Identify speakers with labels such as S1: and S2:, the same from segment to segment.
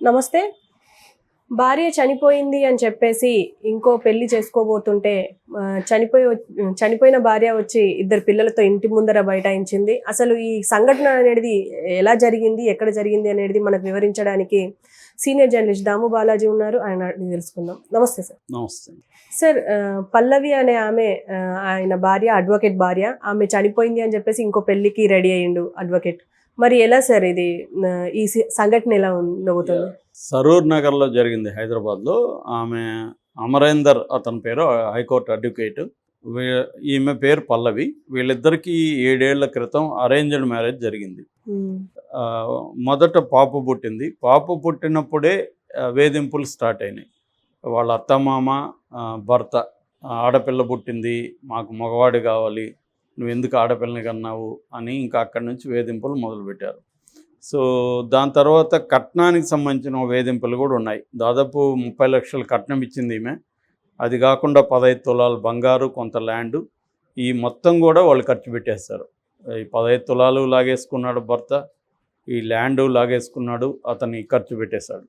S1: నమస్తే. భార్య చనిపోయింది అని చెప్పేసి ఇంకో పెళ్ళి చేసుకోబోతుంటే చనిపోయి చనిపోయిన భార్య వచ్చి ఇద్దరు పిల్లలతో ఇంటి ముందర బైఠాయించింది. అసలు ఈ సంఘటన అనేది ఎలా జరిగింది ఎక్కడ జరిగింది అనేది మనకు వివరించడానికి సీనియర్ జర్నలిస్ట్ దాము బాలాజీ ఉన్నారు. ఆయన తెలుసుకుందాం. నమస్తే సార్.
S2: నమస్తే.
S1: సార్ పల్లవి అనే ఆమె ఆయన భార్య అడ్వకేట్ భార్య ఆమె చనిపోయింది అని చెప్పేసి ఇంకో పెళ్ళికి రెడీ అయ్యిండు అడ్వకేట్. మరి ఎలా సార్ ఇది? ఈ సంఘటన ఎలా ఉండబోతుంది
S2: సరూర్ నగర్లో జరిగింది హైదరాబాద్లో. ఆమె అమరేందర్ అతని పేరు హైకోర్టు అడ్వకేట్. ఈమె పేరు పల్లవి. వీళ్ళిద్దరికీ ఏడేళ్ళ క్రితం అరేంజ్డ్ మ్యారేజ్ జరిగింది. మొదట పాప పుట్టింది. పాప పుట్టినప్పుడే వేధింపులు స్టార్ట్ అయినాయి. వాళ్ళ అత్తమామ భర్త ఆడపిల్ల పుట్టింది. మాకు మగవాడు కావాలి. నువ్వు ఎందుకు ఆడపిల్లని కన్నావు అని ఇంకా అక్కడి నుంచి వేధింపులు మొదలుపెట్టారు. సో దాని తర్వాత కట్నానికి సంబంధించిన వేధింపులు కూడా ఉన్నాయి. దాదాపు ముప్పై లక్షల కట్నం ఇచ్చింది ఈమె. అది కాకుండా పదహైదు తులాలు బంగారు కొంత ల్యాండ్. ఈ మొత్తం కూడా వాళ్ళు ఖర్చు పెట్టేస్తారు. ఈ పదహైదు తులాలు లాగేసుకున్నాడు భర్త ఈ ల్యాండ్ లాగేసుకున్నాడు అతన్ని ఖర్చు పెట్టేశాడు.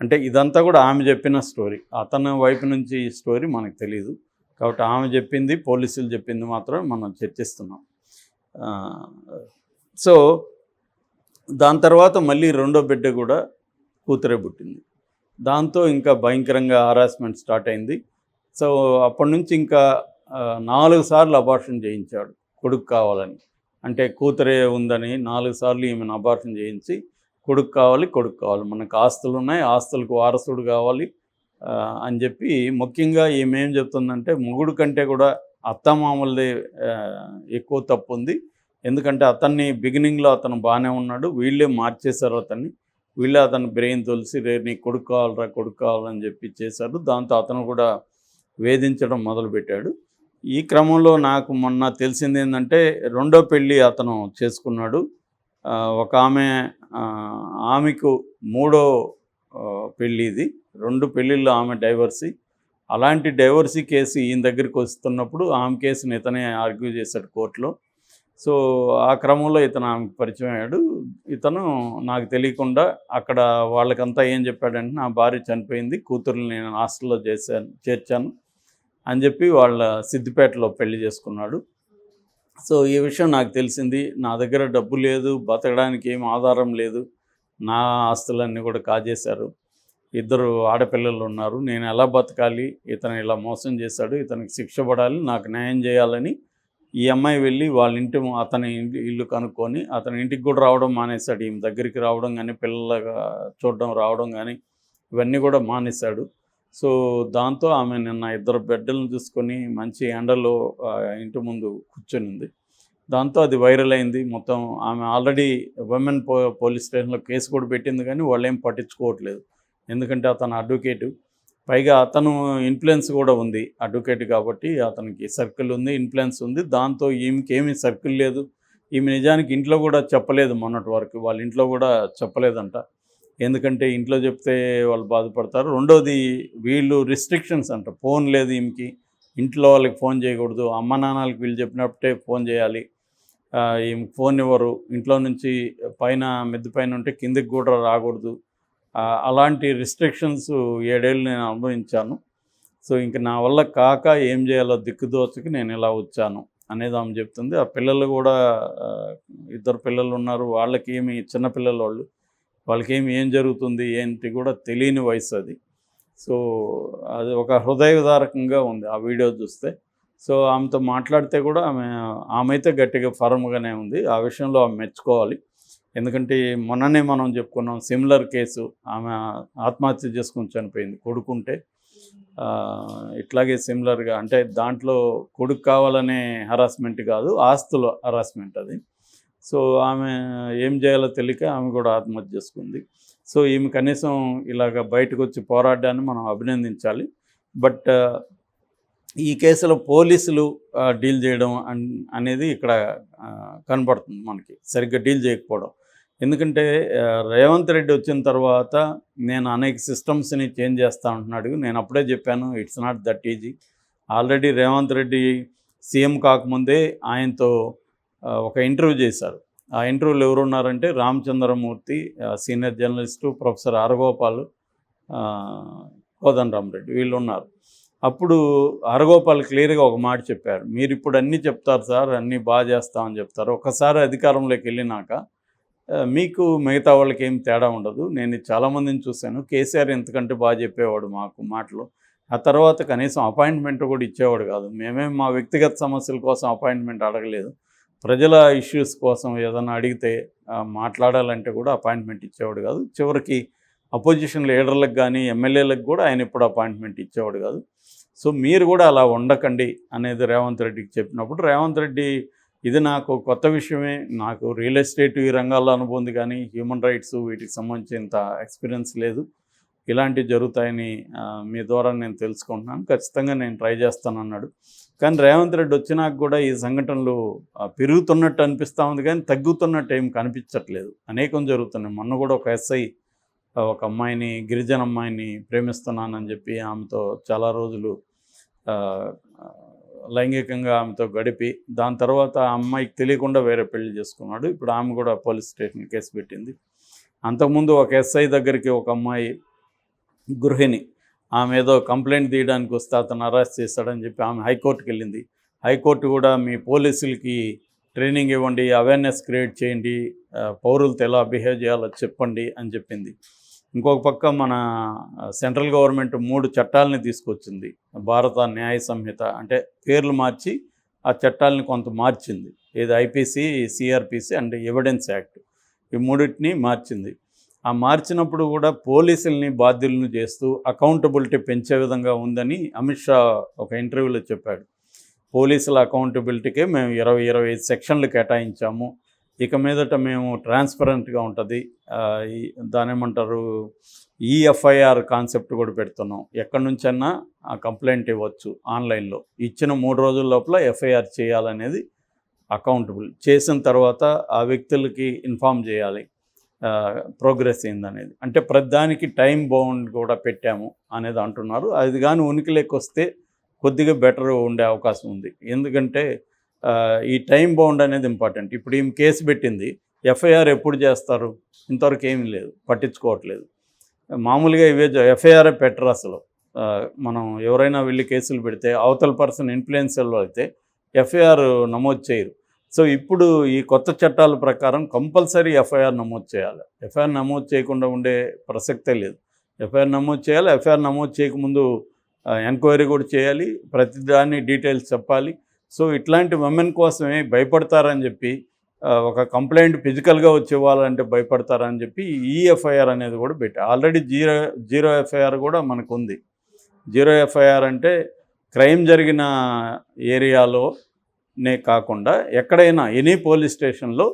S2: అంటే ఇదంతా కూడా ఆమె చెప్పిన స్టోరీ. అతని వైపు నుంచి ఈ స్టోరీ మనకు తెలియదు కాబట్టి ఆమె చెప్పింది పోలీసులు చెప్పింది మాత్రం మనం చర్చిస్తున్నాం. సో దాని తర్వాత మళ్ళీ రెండో బిడ్డ కూడా కూతురే పుట్టింది. దాంతో ఇంకా భయంకరంగా హారాస్మెంట్ స్టార్ట్ అయింది. సో అప్పటి నుంచి ఇంకా నాలుగు సార్లు అబార్షన్ చేయించాడు కొడుకు కావాలని. అంటే కూతురే ఉందని నాలుగు సార్లు ఈమెను అబార్షన్ చేయించి కొడుకు కావాలి కొడుకు కావాలి. మనకు ఆస్తులు ఉన్నాయి ఆస్తులకు వారసుడు కావాలి అని చెప్పి ముఖ్యంగా ఈమె ఏం చెప్తుందంటే మొగుడు కంటే కూడా అత్తమామలది ఎక్కువ తప్పు ఉంది ఎందుకంటే అతన్ని బిగినింగ్లో అతను బాగానే ఉన్నాడు. వీళ్ళే మార్చేశారు అతన్ని. వీళ్ళే అతని బ్రెయిన్ తొలిసి రే నీ కొడుకు కావాలరా కొడుకు కావాలని చెప్పి చేశారు. దాంతో అతను కూడా వేధించడం మొదలుపెట్టాడు. ఈ క్రమంలో నాకు మొన్న తెలిసింది ఏంటంటే రెండో పెళ్ళి అతను చేసుకున్నాడు. ఒక ఆమె ఆమెకు మూడో పెళ్ళి ఇది. రెండు పెళ్ళిళ్ళు ఆమె డైవర్సీ. అలాంటి డైవర్సీ కేసు ఈయన దగ్గరికి వస్తున్నప్పుడు ఆమె కేసుని ఇతనే ఆర్గ్యూ చేశాడు కోర్టులో. సో ఆ క్రమంలో ఇతను ఆమెకు పరిచయం అయ్యాడు. ఇతను నాకు తెలియకుండా అక్కడ వాళ్ళకంతా ఏం చెప్పాడంటే నా భార్య చనిపోయింది కూతురుని నేను హాస్టల్లో చేశాను చేర్చాను అని చెప్పి వాళ్ళ సిద్దిపేటలో పెళ్ళి చేసుకున్నాడు. సో ఈ విషయం నాకు తెలిసింది. నా దగ్గర డబ్బు లేదు బతకడానికి ఏం ఆధారం లేదు. నా ఆస్తులన్నీ కూడా కాజేశారు. ఇద్దరు ఆడపిల్లలు ఉన్నారు. నేను ఎలా బతకాలి? ఇతను ఇలా మోసం చేశాడు. ఇతనికి శిక్ష పడాలి. నాకు న్యాయం చేయాలని ఈ అమ్మాయి వెళ్ళి వాళ్ళ ఇంటి అతని ఇంటి ఇల్లు కనుక్కొని అతని ఇంటికి కూడా రావడం మానేశాడు. ఈమె దగ్గరికి రావడం కానీ పిల్లలుగా చూడడం రావడం కానీ ఇవన్నీ కూడా మానేశాడు. సో దాంతో ఆమె నిన్న ఇద్దరు బిడ్డలను చూసుకొని మంచి ఎండలో ఇంటి ముందు కూర్చొని ఉంది దాంతో అది వైరల్ అయింది. మొత్తం ఆమె ఆల్రెడీ ఉమెన్ పో పోలీస్ స్టేషన్లో కేసు కూడా పెట్టింది కానీ వాళ్ళు ఏం పట్టించుకోవట్లేదు. ఎందుకంటే అతను అడ్వకేటు. పైగా అతను ఇన్ఫ్లుయెన్స్ కూడా ఉంది అడ్వకేట్ కాబట్టి అతనికి సర్కిల్ ఉంది ఇన్ఫ్లుయెన్స్ ఉంది. దాంతో ఈమెకి ఏమీ సర్కిల్ లేదు. ఈమె నిజానికి ఇంట్లో కూడా చెప్పలేదు మొన్నటి వరకు వాళ్ళ ఇంట్లో కూడా చెప్పలేదంట. ఎందుకంటే ఇంట్లో చెప్తే వాళ్ళు బాధపడతారు. రెండోది వీళ్ళు రిస్ట్రిక్షన్స్ అంట ఫోన్ లేదు ఈమెకి. ఇంట్లో వాళ్ళకి ఫోన్ చేయకూడదు. అమ్మ నాన్నలకి వీళ్ళు చెప్పినప్పుడే ఫోన్ చేయాలి. ఈమె ఫోన్ ఇవ్వరు. ఇంట్లో నుంచి పైన మెద్దు పైన ఉంటే కిందకి కూడా రాకూడదు. అలాంటి రిస్ట్రిక్షన్స్ ఏడేళ్ళు నేను అనుభవించాను. సో ఇంక నా వల్ల కాక ఏం చేయాలో దిక్కుదోచకి నేను ఇలా వచ్చాను అనేది ఆమె చెప్తుంది. ఆ పిల్లలు కూడా ఇద్దరు పిల్లలు ఉన్నారు. వాళ్ళకి ఏమి చిన్నపిల్లలు వాళ్ళు వాళ్ళకి ఏమి ఏం జరుగుతుంది ఏంటి కూడా తెలియని వయసు అది. సో అది ఒక హృదయదారకంగా ఉంది ఆ వీడియో చూస్తే. సో ఆమెతో మాట్లాడితే కూడా ఆమె ఆమె అయితే గట్టిగా ఫర్మ్గానే ఉంది. ఆ విషయంలో ఆమె మెచ్చుకోవాలి. ఎందుకంటే మొన్ననే మనం చెప్పుకున్నాం సిమిలర్ కేసు ఆమె ఆత్మహత్య చేసుకుని చనిపోయింది కొడుకుంటే. ఇట్లాగే సిమిలర్గా అంటే దాంట్లో కొడుకు కావాలనే హరాస్మెంట్ కాదు ఆస్తుల హరాస్మెంట్ అది. సో ఆమె ఏం చేయాలో తెలియక ఆమె కూడా ఆత్మహత్య చేసుకుంది. సో ఈమె కనీసం ఇలాగ బయటకు వచ్చి పోరాడాన్ని మనం అభినందించాలి. బట్ ఈ కేసులో పోలీసులు డీల్ చేయడం అన్- అనేది ఇక్కడ కనబడుతుంది మనకి. సరిగ్గా డీల్ చేయకపోవడం. ఎందుకంటే రేవంత్ రెడ్డి వచ్చిన తర్వాత నేను అనేక సిస్టమ్స్ని చేంజ్ చేస్తా ఉంటున్నాడు. నేను అప్పుడే చెప్పాను it's not that easy already Revanth Reddy CM కాకముందే ఆయనతో ఒక ఇంటర్వ్యూ చేశారు. ఆ ఇంటర్వ్యూలో ఎవరు ఉన్నారంటే Ramachandra Murthy senior journalist professor Haragopal ఆ, కోదండరామరెడ్డి వీళ్ళు ఉన్నారు అప్పుడు ఆరగోపాల్ క్లియర్గా ఒక మాట చెప్పారు. మీరు ఇప్పుడు అన్నీ చెప్తారు సార్ అన్నీ బాగా చేస్తామని చెప్తారు. ఒకసారి అధికారంలోకి వెళ్ళినాక మీకు మిగతా వాళ్ళకి ఏం తేడా ఉండదు. నేను చాలామందిని చూశాను. కేసీఆర్ ఎంతకంటే బాగా చెప్పేవాడు మాకు మాటలు. ఆ తర్వాత కనీసం అపాయింట్మెంట్ కూడా ఇచ్చేవాడు కాదు. మేమేం మా వ్యక్తిగత సమస్యల కోసం అపాయింట్మెంట్ అడగలేదు. ప్రజల ఇష్యూస్ కోసం ఏదైనా అడిగితే మాట్లాడాలంటే కూడా అపాయింట్మెంట్ ఇచ్చేవాడు కాదు. చివరికి అపోజిషన్ లీడర్లకు కానీ ఎమ్మెల్యేలకు కూడా ఆయన ఎప్పుడు అపాయింట్మెంట్ ఇచ్చేవాడు కాదు. సో మీరు కూడా అలా ఉండకండి అనేది రేవంత్ రెడ్డికి చెప్పినప్పుడు రేవంత్ రెడ్డి ఇది నాకు కొత్త విషయమే. నాకు రియల్ ఎస్టేట్ ఈ రంగాల్లో అనుభవం ఉంది కానీ హ్యూమన్ రైట్స్ వీటికి సంబంధించినంత ఎక్స్పీరియన్స్ లేదు. ఇలాంటివి జరుగుతాయని మీ ద్వారా నేను తెలుసుకుంటున్నాను. ఖచ్చితంగా నేను ట్రై చేస్తాను అన్నాడు. కానీ రేవంత్ రెడ్డి వచ్చినాక కూడా ఈ సంఘటనలు పెరుగుతున్నట్టు అనిపిస్తూ ఉంది కానీ తగ్గుతున్నట్టు ఏం కనిపించట్లేదు. అనేకం జరుగుతున్నాయి. మొన్న కూడా ఒక ఎస్ఐ ఒక అమ్మాయిని గిరిజన అమ్మాయిని ప్రేమిస్తున్నానని చెప్పి ఆమెతో చాలా రోజులు లైంగికంగా ఆమెతో గడిపి దాని తర్వాత ఆ అమ్మాయికి తెలియకుండా వేరే పెళ్ళి చేసుకున్నాడు. ఇప్పుడు ఆమె కూడా పోలీస్ స్టేషన్ కేసు పెట్టింది. అంతకుముందు ఒక ఎస్ఐ దగ్గరికి ఒక అమ్మాయి గృహిణి ఆమె ఏదో కంప్లైంట్ తీయడానికి వస్తే అతను అరెస్ట్ చేస్తాడని చెప్పి ఆమె హైకోర్టుకి వెళ్ళింది. హైకోర్టు కూడా మీ పోలీసులకి ట్రైనింగ్ ఇవ్వండి అవేర్నెస్ క్రియేట్ చేయండి పౌరులతో ఎలా బిహేవ్ చేయాలో చెప్పండి అని చెప్పింది. ఇంకొక పక్క మన సెంట్రల్ గవర్నమెంట్ మూడు చట్టాలని తీసుకొచ్చింది. భారత న్యాయ సంహిత అంటే పేర్లు మార్చి ఆ చట్టాలని కొంత మార్చింది. ఏది IPC CrPC and evidence act ఈ మూడింటిని మార్చింది. ఆ మార్చినప్పుడు కూడా పోలీసుల్ని బాధ్యులను చేస్తూ అకౌంటబిలిటీ పెంచే విధంగా ఉందని అమిత్ షా ఒక ఇంటర్వ్యూలో చెప్పాడు. పోలీసుల అకౌంటబిలిటీకే మేము ఇరవై ఇరవై ఐదు సెక్షన్లు కేటాయించాము. ఇక మీదట మేము ట్రాన్స్పరెంట్గా ఉంటుంది. దానేమంటారు? దాని ఏమంటారు ఈఎఫ్ఐఆర్ కాన్సెప్ట్ కూడా పెడుతున్నాం. ఎక్కడి నుంచైనా ఆ కంప్లైంట్ ఇవ్వచ్చు ఆన్లైన్లో. ఇచ్చిన మూడు రోజుల లోపల ఎఫ్ఐఆర్ చేయాలనేది అకౌంటబుల్ చేసిన తర్వాత ఆ వ్యక్తులకి ఇన్ఫామ్ చేయాలి. ప్రోగ్రెస్ ఏందనేది. అంటే ప్రతిదానికి టైం బౌండ్ కూడా పెట్టాము అనేది అంటున్నారు అది కానీ ఉనికిలోకి వస్తే కొద్దిగా బెటర్ ఉండే అవకాశం ఉంది. ఎందుకంటే ఈ టైం బౌండ్ అనేది ఇంపార్టెంట్. ఇప్పుడు ఈమె కేసు పెట్టింది. ఎఫ్ఐఆర్ ఎప్పుడు చేస్తారు? ఇంతవరకు ఏమీ లేదు. పట్టించుకోవట్లేదు. మామూలుగా ఇవే ఎఫ్ఐఆర్ పెట్టరు అసలు. మనం ఎవరైనా వెళ్ళి కేసులు పెడితే అవతల పర్సన్ ఇన్ఫ్లుయెన్సర్లో అయితే ఎఫ్ఐఆర్ నమోదు చేయరు. సో ఇప్పుడు ఈ కొత్త చట్టాల ప్రకారం కంపల్సరీ ఎఫ్ఐఆర్ నమోదు చేయాలి. ఎఫ్ఐఆర్ నమోదు చేయకుండా ఉండే ప్రసక్తే లేదు. ఎఫ్ఐఆర్ నమోదు చేయాలి. ఎఫ్ఐఆర్ నమోదు చేయకముందు ఎంక్వైరీ కూడా చేయాలి ప్రతిదాన్ని డీటెయిల్స్ చెప్పాలి. సో ఇట్లాంటి ఉమెన్ కోసమే భయపడతారని చెప్పి ఒక కంప్లైంట్ ఫిజికల్గా వచ్చేవాళ్ళంటే భయపడతారని చెప్పి ఈ ఎఫ్ఐఆర్ అనేది కూడా పెట్టి ఆల్రెడీ జీరో జీరో ఎఫ్ఐఆర్ కూడా మనకు ఉంది జీరో ఎఫ్ఐఆర్ అంటే క్రైమ్ జరిగిన ఏరియాలోనే కాకుండా ఎక్కడైనా ఎనీ పోలీస్ స్టేషన్లో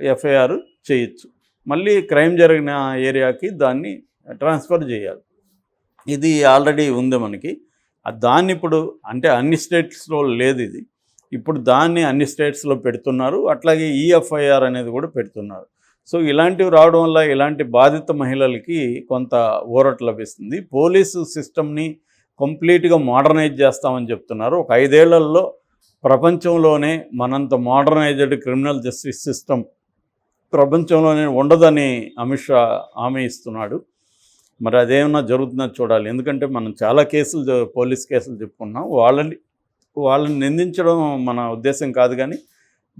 S2: ఎఫ్ఐఆర్ చేయొచ్చు. మళ్ళీ క్రైమ్ జరిగిన ఏరియాకి దాన్ని ట్రాన్స్ఫర్ చేయాలి. ఇది ఆల్రెడీ ఉంది మనకి. దాన్ని ఇప్పుడు అంటే అన్ని స్టేట్స్లో లేదు ఇది. ఇప్పుడు దాన్ని అన్ని స్టేట్స్లో పెడుతున్నారు. అట్లాగే ఈఎఫ్ఐఆర్ అనేది కూడా పెడుతున్నారు. సో ఇలాంటివి రావడం వల్ల ఇలాంటి బాధిత మహిళలకి కొంత ఊరట లభిస్తుంది. పోలీసు సిస్టమ్ని కంప్లీట్గా మోడర్నైజ్ చేస్తామని చెప్తున్నారు. ఒక ఐదేళ్ళలో ప్రపంచంలోనే మనంత మోడర్నైజ్డ్ క్రిమినల్ జస్టిస్ సిస్టమ్ ప్రపంచంలోనే ఉండదని అమిత్ షా హామీ ఇస్తున్నాడు. మరి అదేమన్నా జరుగుతుందో చూడాలి. ఎందుకంటే మనం చాలా కేసులు పోలీస్ కేసులు చెప్పుకున్నాం వాళ్ళని వాళ్ళని నిందించడం మన ఉద్దేశం కాదు కానీ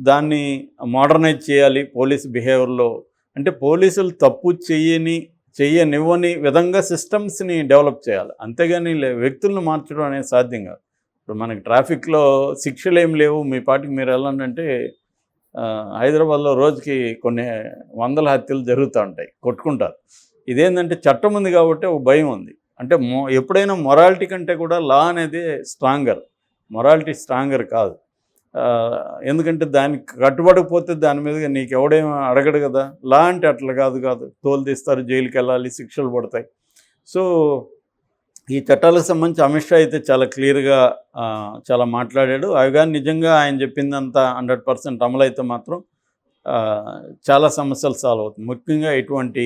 S2: దాన్ని మోడర్నైజ్ చేయాలి పోలీస్ బిహేవియర్లో. అంటే పోలీసులు తప్పు చెయ్యని చెయ్యనివ్వని విధంగా సిస్టమ్స్ని డెవలప్ చేయాలి. అంతేగాని లే- వ్యక్తులను మార్చడం అనేది సాధ్యం కాదు. ఇప్పుడు మనకి ట్రాఫిక్లో శిక్షలు ఏం లేవు. మీ పాటికి మీరు వెళ్ళాలంటే హైదరాబాద్లో రోజుకి కొన్ని వందల హత్యలు జరుగుతూ ఉంటాయి. కొట్టుకుంటారు. ఇదేంటంటే చట్టం ఉంది కాబట్టి ఒక భయం ఉంది. అంటే మొ ఎప్పుడైనా మొరాలిటీ కంటే కూడా లా అనేది స్ట్రాంగర్ మొరాలిటీ స్ట్రాంగర్ కాదు. ఎందుకంటే దానికి కట్టుబడకపోతే దాని మీద నీకు ఎవడేం అడగడు కదా. లా అంటే అట్లా కాదు కాదు. తోలు తీస్తారు జైలుకి వెళ్ళాలి శిక్షలు పడతాయి. సో ఈ చట్టాలకు సంబంధించి అమిత్ షా అయితే చాలా క్లియర్గా చాలా మాట్లాడాడు. అవి కానీ నిజంగా ఆయన చెప్పిందంతా హండ్రెడ్ పర్సెంట్ అమలైతే మాత్రం చాలా సమస్యలు సాల్వ్ అవుతుంది ముఖ్యంగా ఇటువంటి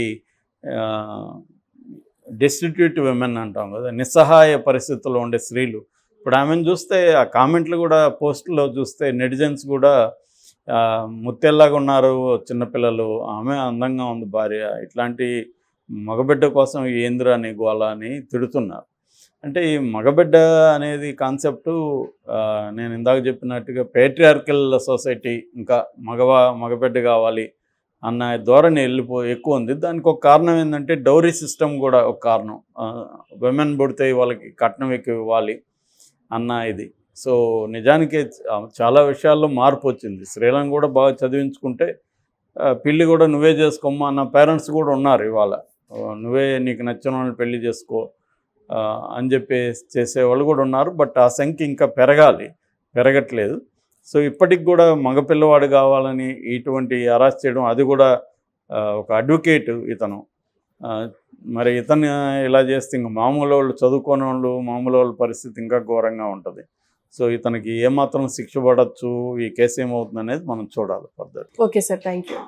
S2: డెస్టిట్యూట్ విమెన్ అంటాం కదా నిస్సహాయ పరిస్థితుల్లో ఉండే స్త్రీలు. ఇప్పుడు ఆమెను చూస్తే ఆ కామెంట్లు కూడా పోస్టులో చూస్తే నెటిజన్స్ కూడా ముత్తెల్లాగా ఉన్నారు చిన్నపిల్లలు. ఆమె అందంగా ఉంది భార్య. ఇట్లాంటి మగబిడ్డ కోసం ఏంద్ర అని గోల అని తిడుతున్నారు. అంటే ఈ మగబిడ్డ అనేది కాన్సెప్టు నేను ఇందాక చెప్పినట్టుగా పేట్రియార్కల్ సొసైటీ ఇంకా మగవా మగబిడ్డ కావాలి. అన్న ధోరణి వెళ్ళిపో ఎక్కువ ఉంది. దానికి ఒక కారణం ఏంటంటే డౌరీ సిస్టమ్ కూడా ఒక కారణం. విమెన్ పుడితే వాళ్ళకి కట్నం ఎక్కువ ఇవ్వాలి అన్న ఇది. సో నిజానికి చాలా విషయాల్లో మార్పు వచ్చింది. స్త్రీలను కూడా బాగా చదివించుకుంటే పెళ్ళి పెళ్ళి కూడా నువ్వే చేసుకోమ్మా అన్న పేరెంట్స్ కూడా ఉన్నారు ఇవాళ. నువ్వే నీకు నచ్చిన వాళ్ళని పెళ్ళి చేసుకో అని చెప్పి చేసేవాళ్ళు కూడా ఉన్నారు. బట్ ఆ సంఖ్య ఇంకా పెరగాలి. పెరగట్లేదు. సో ఇప్పటికి కూడా మగపిల్లవాడు కావాలని ఇటువంటి అరెస్ట్ చేయడం అది కూడా ఒక అడ్వకేట్ ఇతను. మరి ఇతను ఇలా చేస్తే ఇంక మామూలు వాళ్ళు చదువుకోని వాళ్ళు మామూలు వాళ్ళ పరిస్థితి ఇంకా ఘోరంగా ఉంటుంది. సో ఇతనికి ఏమాత్రం శిక్ష పడవచ్చు ఈ కేసు ఏమవుతుంది అనేది మనం చూడాలి further.
S1: Okay sir thank you